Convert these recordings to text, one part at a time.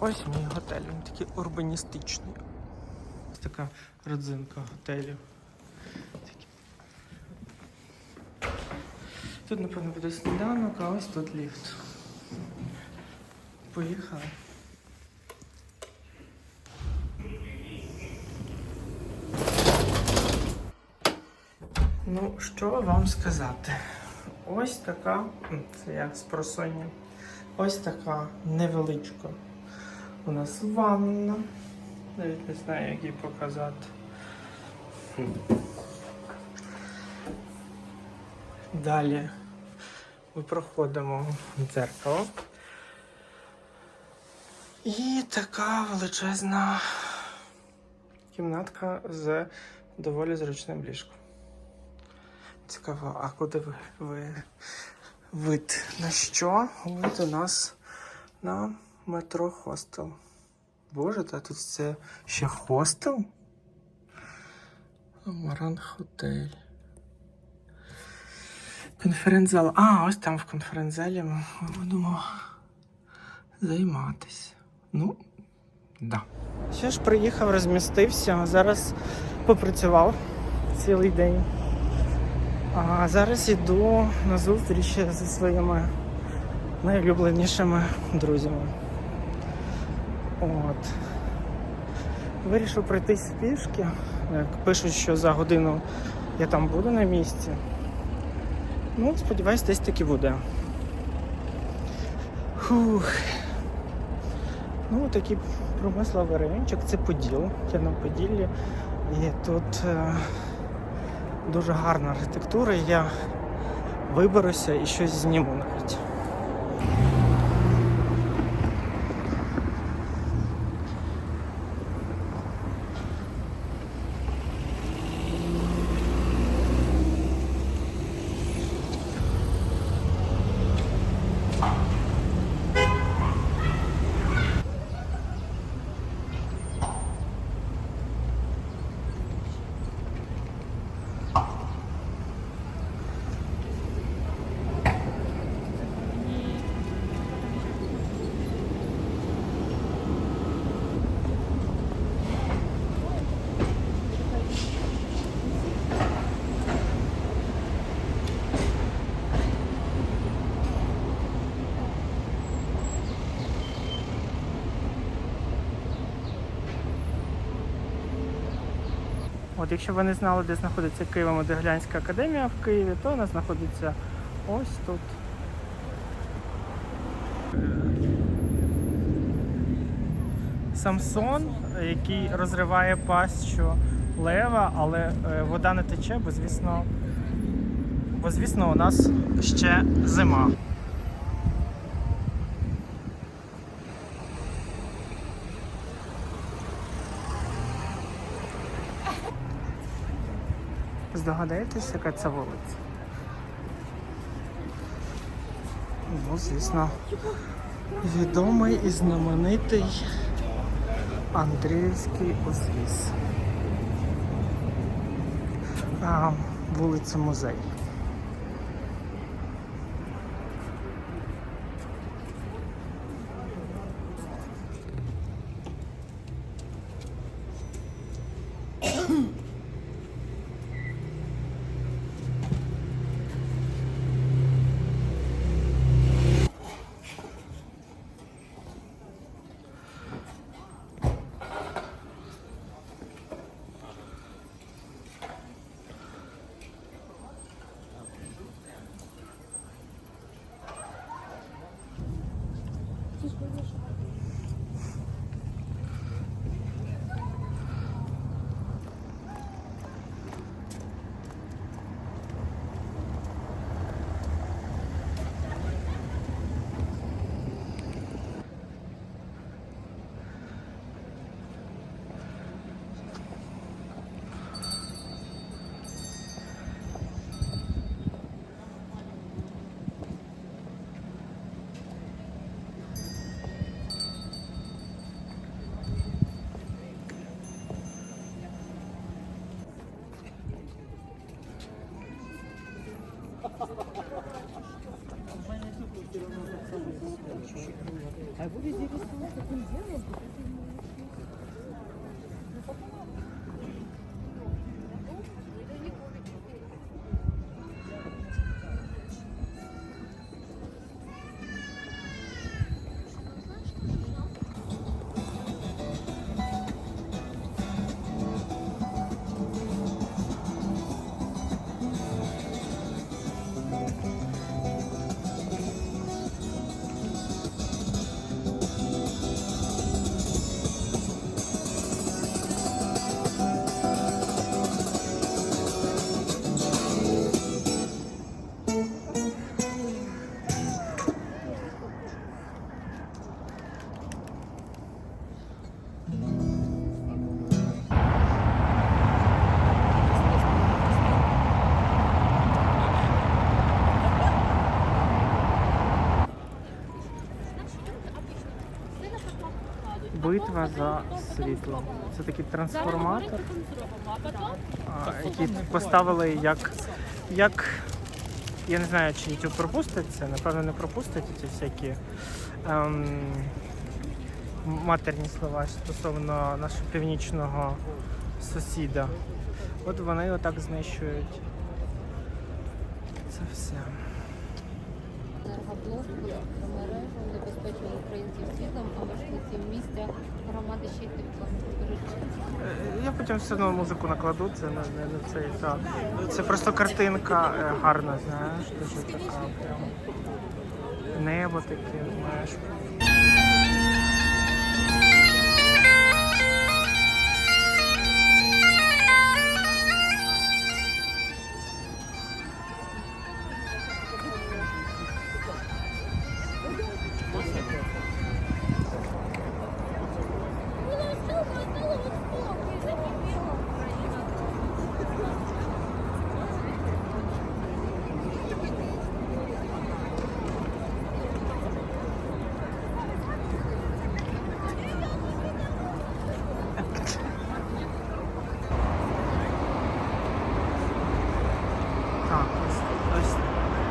ось мій готель. Він такий урбаністичний. Ось така родзинка готелю. Тут, напевно, буде сніданок, а ось тут ліфт. Поїхали. Ну, що вам сказати? Ось така, це як з просоння. Ось така невеличка. У нас ванна. Навіть не знаю, як її показати. Далі ми проходимо дзеркало. І така величезна кімнатка з доволі зручним ліжком. Цікаво, а куди ви, ви вид на що? Вид у нас на метро хостел. Боже, та тут це ще хостел? Маран Хотель. Конференц-зал. А, ось там в конференц-залі ми будемо займатися. Ну, да. Ще ж приїхав, розмістився, зараз попрацював цілий день. А зараз іду на зустріч зі своїми найулюбленішими друзями. От. Вирішив пройтись пішки. Як Пишуть, що за годину я там буду на місці. Ну, сподіваюсь, десь таки буде. Фух. Ну, такий промисловий райончик, це Поділ. Я на Поділлі. І тут е, дуже гарна архітектура. Я виберуся і щось зніму навіть. От, якщо ви не знали, де знаходиться Києво-Мотоглянська академія в Києві, то вона знаходиться ось тут. Самсон, який розриває пащу лева, але е, вода не тече, бо звісно, бо звісно у нас ще зима. Здогадаєтесь, яка це вулиця? Ну, звісно, відомий і знаменитий Андріївський узвіз. Вулиця Музей. А вы здесь таким делом? Битва за світло. Це такий трансформатор, який поставили як, як. Я не знаю, чи YouTube пропустить це, напевно, не пропустить ці всякі ем, матерні слова стосовно нашого північного сусіда. От вони отак знищують це все. Енергоблок мережу забезпечує українців світлом, а мешканців місця громади ще й Я потім все одно музику накладу, це не, не, не цей та. Це просто картинка е, гарна, знаєш, дуже така прям. Небо таке, знаєш.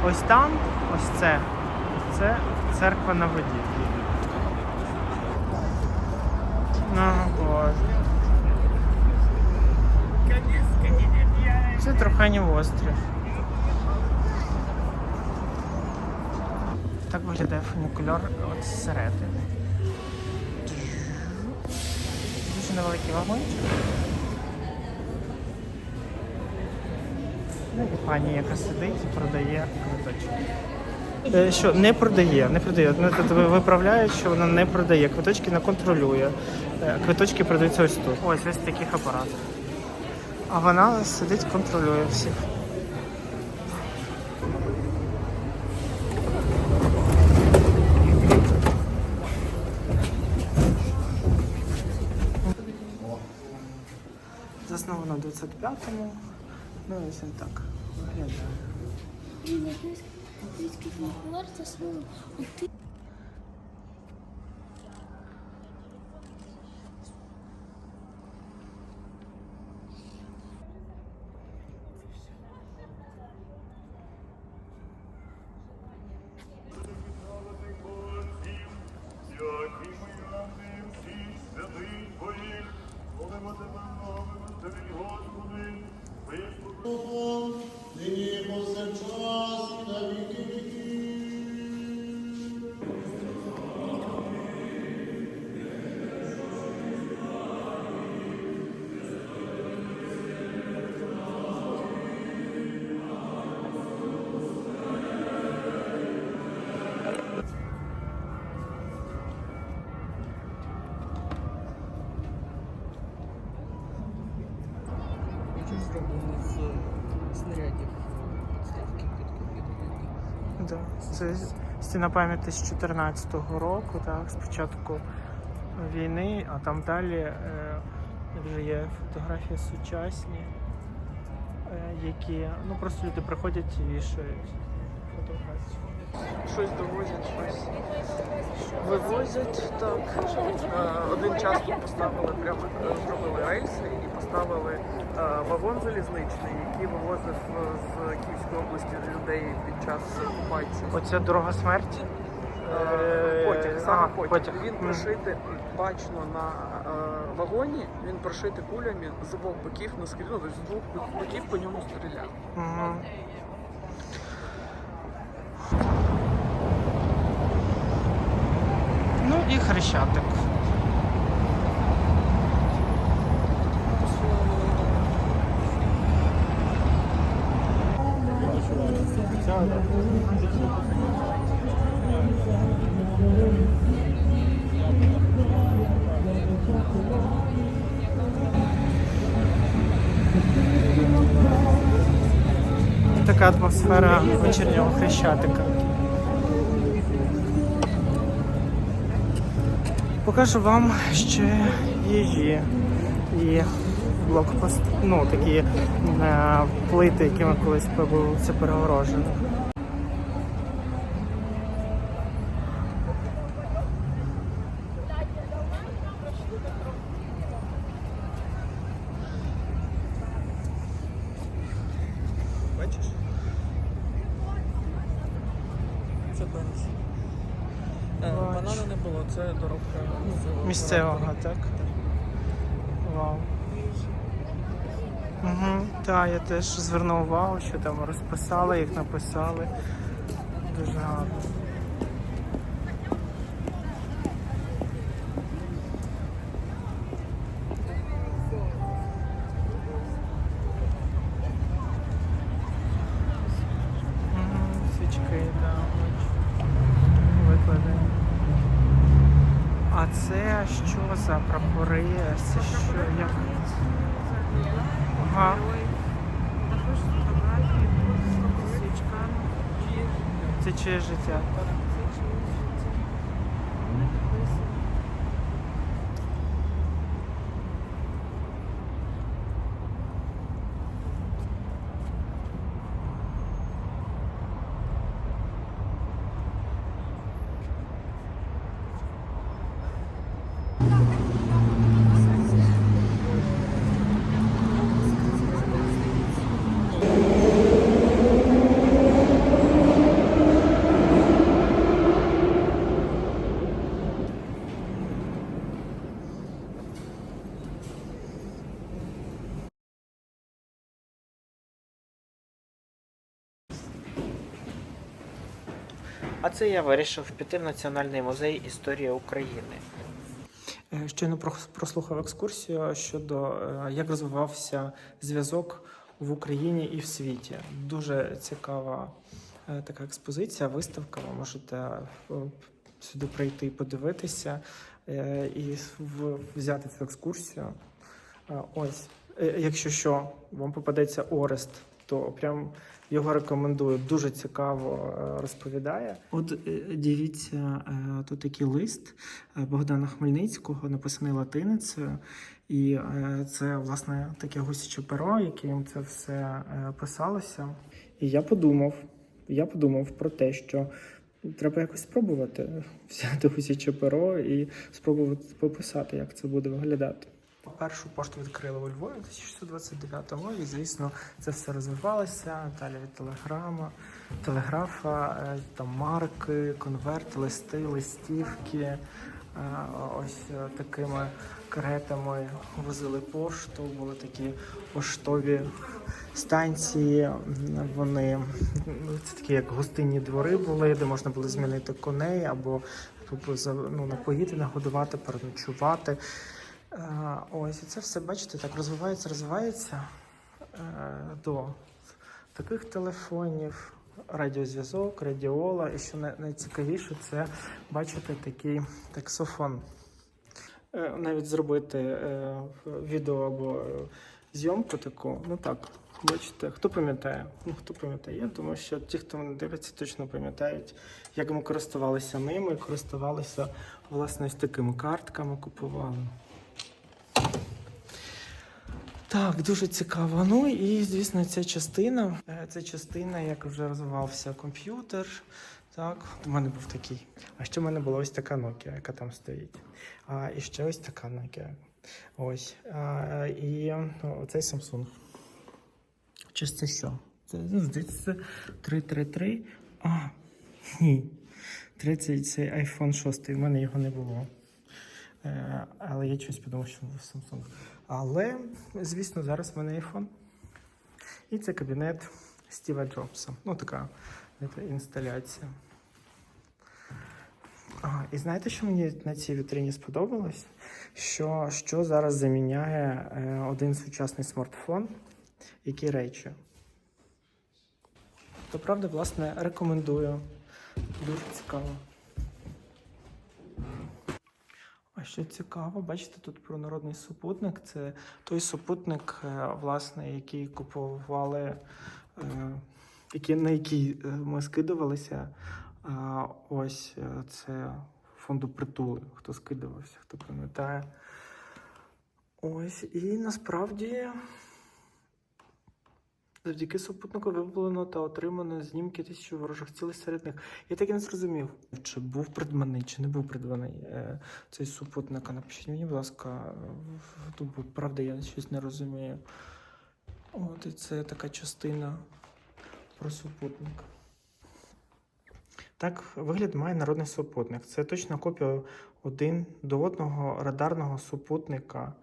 Ось там, ось це. Це церква на воді. Ну, боже. Це Труханів острів. Так виглядає фунікульор от зсередини. Дуже невеликий вагончик. Ну, і пані, яка сидить і продає квиточки. Е, Що не продає, не продає. Ну, тут виправляють, що вона не продає. Квиточки не контролює. Е, Квиточки продаються ось тут. Ось ось таких апаратів. А вона сидить, контролює всіх. Засновано в 25-му. Ну, ось він так виглядає. Це стіна пам'яті з 14-го року, так, спочатку війни, а там далі е, вже є фотографії сучасні, е, які ну, просто люди приходять і вішають. Щось довозять, щось вивозять. Так. Е, Один час тут поставили прямо е, зробили рейси і поставили вагон залізничний, який вивозив е, з Київської області людей під час окупації. Оця дорога смерті. Е, Потяг, саме а, потяг. потяг. Він Мгм. прошитий, бачно на е, вагоні, він прошитий кулями з обох боків на скрізь, ну, з двох боків по ньому стріляв. Мгм. Ну і хрещатик. Така атмосфера вечірнього хрещатика. Покажу вам ще їжі і блокпост, ну такі е, плити, якими колись був це перегорожено. Бачиш? Це Бенз. Е, Бачу. банана не було, це доробка місцевого. Місцевого, так? Вау. Я теж звернув увагу, що там розписали, їх написали. Дуже гарно. Свічки, так, викладені. А це що за прапори? Це що як? Ага. Також фотографії з свічками. Це чиє життя? Це чиїсь життя. Вони підписані. А це я вирішив піти в Національний музей історії України. Е, Щойно прослухав екскурсію щодо е, як розвивався зв'язок в Україні і в світі. Дуже цікава е, така експозиція, виставка. Ви можете сюди прийти і подивитися і взяти цю екскурсію. Ось, якщо що, вам попадеться Орест, то прям його рекомендую. Дуже цікаво е, розповідає. От е, дивіться, е, тут такий лист Богдана Хмельницького, написаний латиницею. І це власне таке гусяче перо, яким це все писалося. І я подумав, я подумав про те, що треба якось спробувати взяти гусяче перо і спробувати пописати, як це буде виглядати. Першу пошту відкрили у Львові у 1629-му, і звісно, це все розвивалося. Далі від телеграма, телеграфа, е, там марки, конверти, листи, листівки. Е, Ось е, такими каретами возили пошту, були такі поштові станції. Вони це такі як гостинні двори були, де можна було змінити коней або тобто, ну, напоїти, нагодувати, переночувати. Е, Ось і це все, бачите, так розвивається, розвивається е, до таких телефонів, радіозв'язок, радіола. І що найцікавіше, це бачите такий таксофон. Е, Навіть зробити відео або зйомку таку, ну так. Бачите, хто пам'ятає? Ну хто пам'ятає? Я думаю, що ті, хто мене дивиться, точно пам'ятають, як ми користувалися ними, користувалися власне ось такими картками, купували. Так, дуже цікаво. Ну і звісно, ця частина. Це частина, як вже розвивався комп'ютер. Так, у мене був такий. А ще в мене була ось така Nokia, яка там стоїть. А і ще ось така Nokia. Ось. А, і ну, цей Samsung. Чи це що? Це здається, це 333. А, ні. Третій це iPhone 6. У мене його не було. Е, але я щось подумав, що Samsung. Але, звісно, зараз в мене iPhone. І це кабінет Стіва Джобса. Ну, така інсталяція. А, і знаєте, що мені на цій вітрині сподобалось? Що, що зараз заміняє е, один сучасний смартфон, які речі. То правда, власне, рекомендую. Дуже цікаво. А що цікаво, бачите, тут про народний супутник. Це той супутник, е, власне, який купували, е, на який е, ми скидувалися. Ось це фонду притули, хто скидувався, хто пам'ятає. Ось, і насправді завдяки супутнику виявлено та отримано знімки тисячі ворожих цілей серед них. Я так і не зрозумів, чи був придбаний, чи не був придбаний е, цей супутник. Напишіть мені, будь ласка, бо, правда, я щось не розумію. От і це така частина про супутник. Так вигляд має народний супутник. Це точна копія один до одного радарного супутника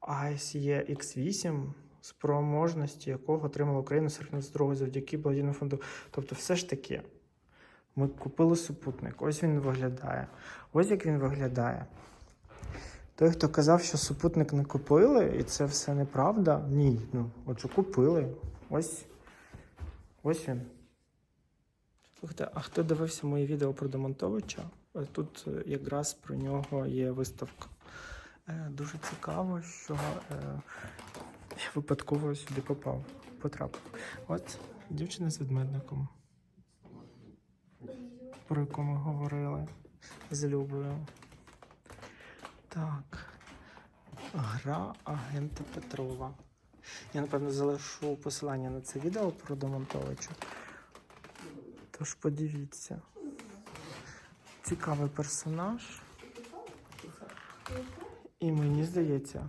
ASE X8, спроможності якого отримала Україна з другого завдяки благодійному фонду. Тобто, все ж таки, ми купили супутник. Ось він виглядає. Ось як він виглядає. Той, хто казав, що супутник не купили, і це все неправда. Ні, ну, отже, купили. Ось, ось він. Слухайте, а хто дивився моє відео про демонтовича? Е, Тут е, якраз про нього є виставка. Е, Дуже цікаво, що я випадково сюди попав, потрапив. От дівчина з ведмедником, про яку ми говорили з Любою. Так. Гра агента Петрова. Я, напевно, залишу посилання на це відео про демонтовича. Тож подивіться. Цікавий персонаж. І мені здається,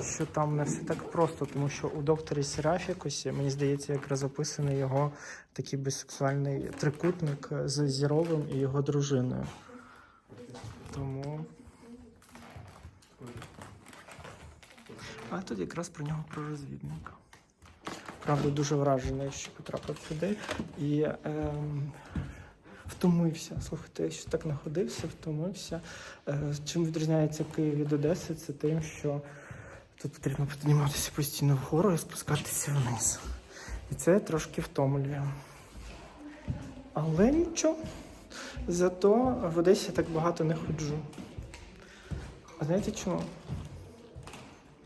що там не все так просто, тому що у докторі Серафікусі, мені здається, якраз описаний його такий бисексуальний трикутник з Зіровим і його дружиною. Тому. А тут якраз про нього про розвідника. Правда, дуже вражений, що потрапив сюди. І ем, втомився. Слухайте, я ще так находився, втомився. Е, чим відрізняється Київ від Одеси, це тим, що тут потрібно підніматися постійно вгору і спускатися вниз. І це трошки втомлює. Але нічого. Зато в Одесі я так багато не ходжу. А знаєте чому?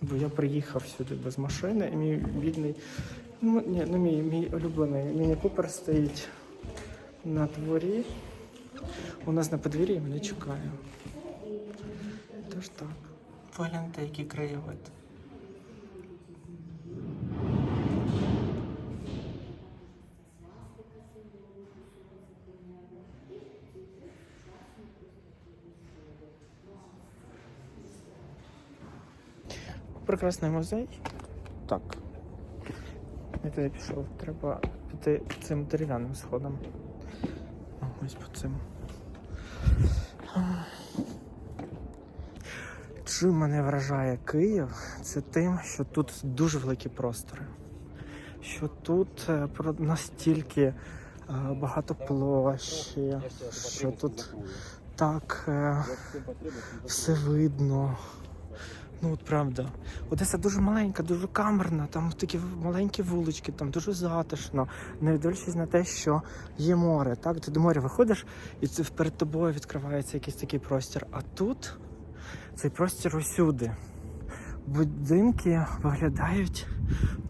Бо я приїхав сюди без машини, і мій бідний, ну ні, ну мій, мій улюблений міні Купер стоїть на дворі. У нас на подвір'ї мене чекає. Тож так. Погляньте, який краєвид. Прекрасний музей. Так. Я туди пішов. Треба піти цим дерев'яним сходом. Ось по цим. Чим мене вражає Київ, це тим, що тут дуже великі простори. Що тут е, настільки е, багато площі, що тут так е, все видно. Ну, от правда. Одеса дуже маленька, дуже камерна, там такі маленькі вулички, там дуже затишно, не дивлячись на те, що є море. Так, ти до моря виходиш, і це перед тобою відкривається якийсь такий простір. А тут цей простір усюди. Будинки виглядають.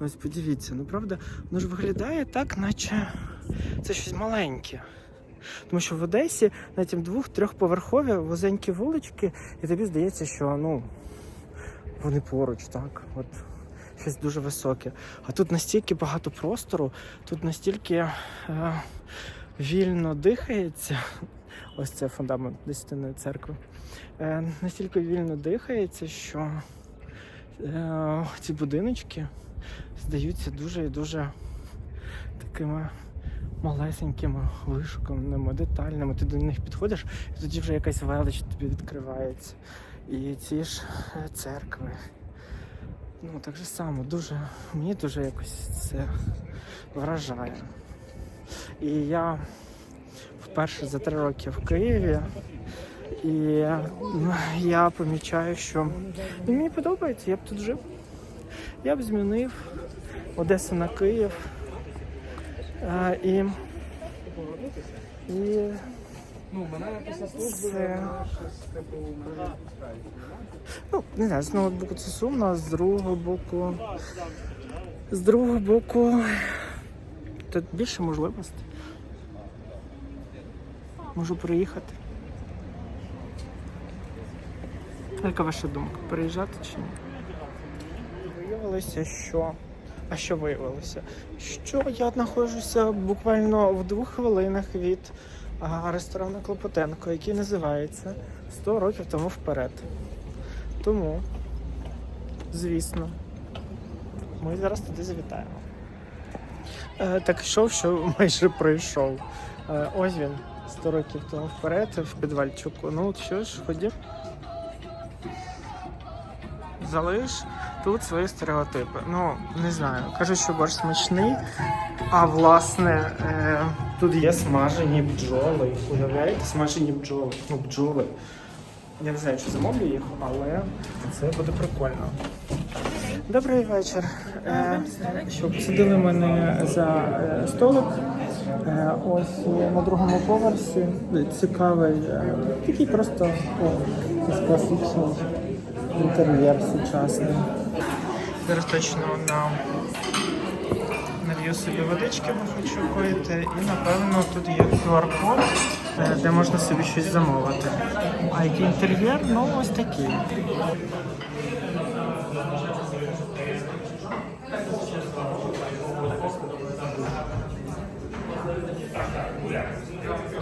Ну, ось подивіться, ну правда, воно ж виглядає так, наче це щось маленьке. Тому що в Одесі на тім двох-трьохповерхові вузенькі вулички, і тобі здається, що ну вони поруч, так. От щось дуже високе. А тут настільки багато простору, тут настільки е, вільно дихається. Ось це фундамент Десятиної церкви. Е, настільки вільно дихається, що е, ці будиночки здаються дуже і дуже такими малесенькими, вишуканими, детальними. Ти до них підходиш, і тоді вже якась велич тобі відкривається. І ці ж е, церкви. Ну, так же само, дуже, мені дуже якось це вражає. І я вперше за три роки в Києві. І я помічаю, що ну, мені подобається, я б тут жив. Я б змінив Одесу на Київ. Е, і, і Ну, мене після служби Це- типу мене ну, не знаю, з одного боку це сумно, а з другого боку. З другого боку. Тут більше можливостей. Можу приїхати. Яка ваша думка? Переїжджати чи ні? Виявилося, що. А що виявилося? Що я знаходжуся буквально в двох хвилинах від ресторану Клопотенко, який називається 100 років тому вперед. Тому, звісно, ми зараз туди завітаємо. Е, так йшов, що майже пройшов. Е, ось він 100 років тому вперед в підвальчуку. Ну от що ж, ходім. Залиш тут свої стереотипи. Ну, не знаю. Кажуть, що борщ смачний, а власне е, тут є смажені бджоли. Уявляєте, смажені бджоли. Ну, бджоли. Я не знаю, чи замовлю їх, але це буде прикольно. Добрий вечір. Е, що посадили мене за е, столик. Е, ось на другому поверсі. Цікавий, е, такий просто класичний інтер'єр сучасний. Зараз точно на налью собі водички, бо хочу пити. І напевно тут є QR-код, е, де можна собі щось замовити. А який інтер'єр? Ну ось такий.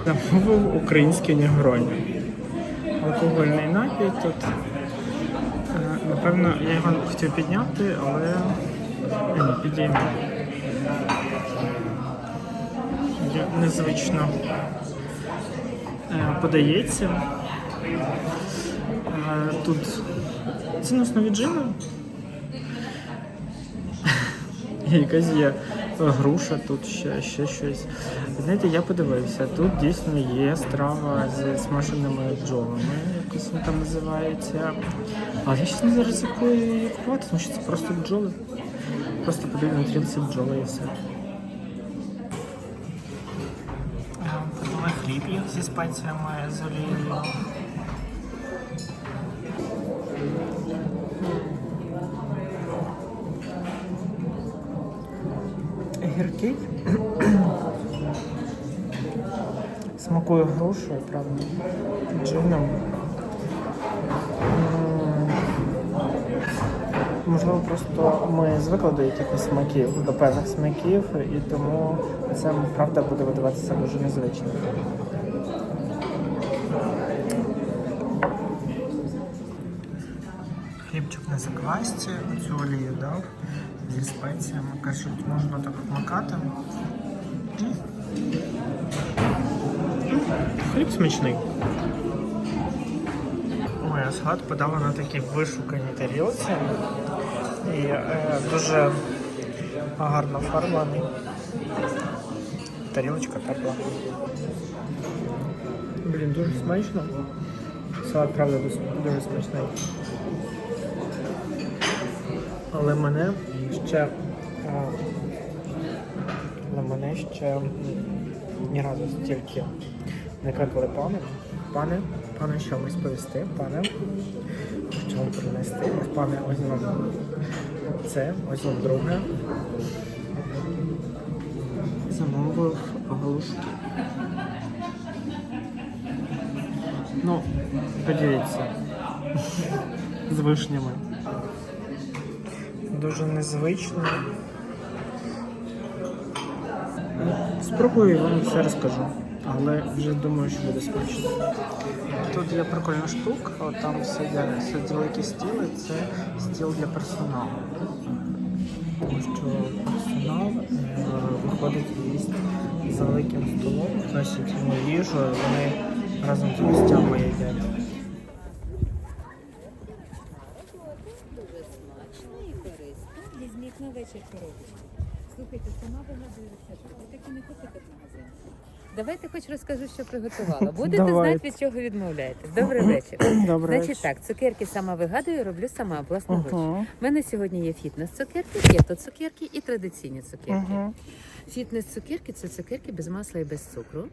Замовив українські нягроні. Алкогольний напій тут. Напевно, я його хотів підняти, але ні, підійму. Незвично е, подається. Е, Тут основі джину. Якась є груша, тут ще, ще щось. Знаєте, я подивився, тут дійсно є страва з смаженими бджолами, якось він там називається. Але я ще не ризикую її купувати, тому що це просто бджоли. Просто подають на трілці бджоли і все. Подали хліб їх зі спеціями, з олією. Гіркий. Смакує грушею, правда. Джином. Можливо, просто ми звикли до якихось смаків, до певних смаків, і тому це правда буде видаватися дуже незвично. Хлібчик на заквасці, цю олію дав зі спеціями. Кажуть, можна так вмикати. М. М, Хліб смачний. А салат подала на такій вишуканій тарілці. І е, дуже гарно оформлений. Тарілочка тепла. Блін, дуже смачно. Салат, правда, дуже смачний. Але мене ще. Але мене ще ні разу стільки не кликали пане. Пане, пане, що вам сповісти, пане, що вам принести. Пане, ось вам це, ось вам друге. Замовив галушки. Ну, подивіться. З вишнями. Дуже незвично. Спробую вам все розкажу, але вже думаю, що буде смачно. Тут є прикольна штука, там сидять великі стіли, це стіл для персоналу. тому що персонал е, виходить їсть за великим столом, носять йому їжу, вони разом з гостями їдять. Дуже смачно і корисно. Візьміть на. Слухайте, сама вигадую рецепт. Ви таки не купите в магазині. Давайте хоч розкажу, що приготувала. Будете Давайте. знати, від чого відмовляєтесь. Добрий вечір. Добре. Значить так, цукерки сама вигадую, роблю сама власноруч. У Угу. мене сьогодні є фітнес-цукерки, кето-цукерки і традиційні цукерки. Угу. Фітнес-цукерки це цукерки без масла і без цукру.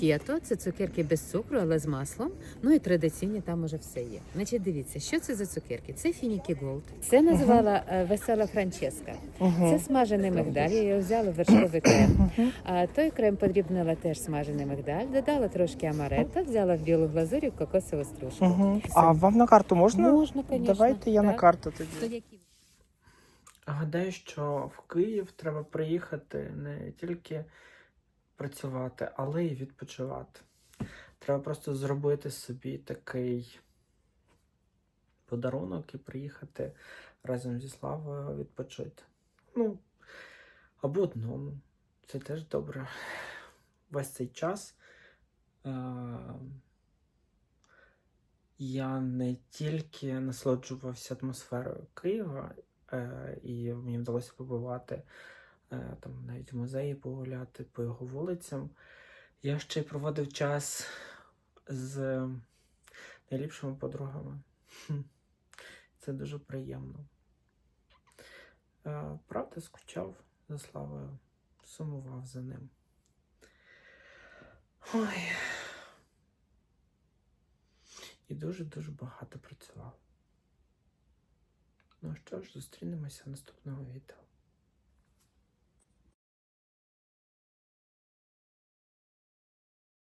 Кето це цукерки без цукру, але з маслом. Ну і традиційні там уже все є. Значить, дивіться, що це за цукерки? Це фінікі голд. Це називала е, весела Франческа. Це смажений мигдаль. Я його взяла в вершковий крем. А той крем подрібнила теж смажений мигдаль, додала трошки амаретто, взяла в білу глазурі кокосову стружку. Угу. А вам на карту можна? Можна, звісно. Давайте я на карту То тоді. які? Гадаю, що в Київ треба приїхати не тільки працювати, але й відпочивати. Треба просто зробити собі такий подарунок і приїхати разом зі Славою відпочити. Ну, або одному. Це теж добре. Весь цей час е- я не тільки насолоджувався атмосферою Києва, і мені вдалося побувати е, там навіть в музеї погуляти по його вулицям. Я ще проводив час з найліпшими подругами. Це дуже приємно. Е, Правда, скучав за Славою, сумував за ним. Ой. І дуже-дуже багато працював. Ну що ж, зустрінемося наступного відео.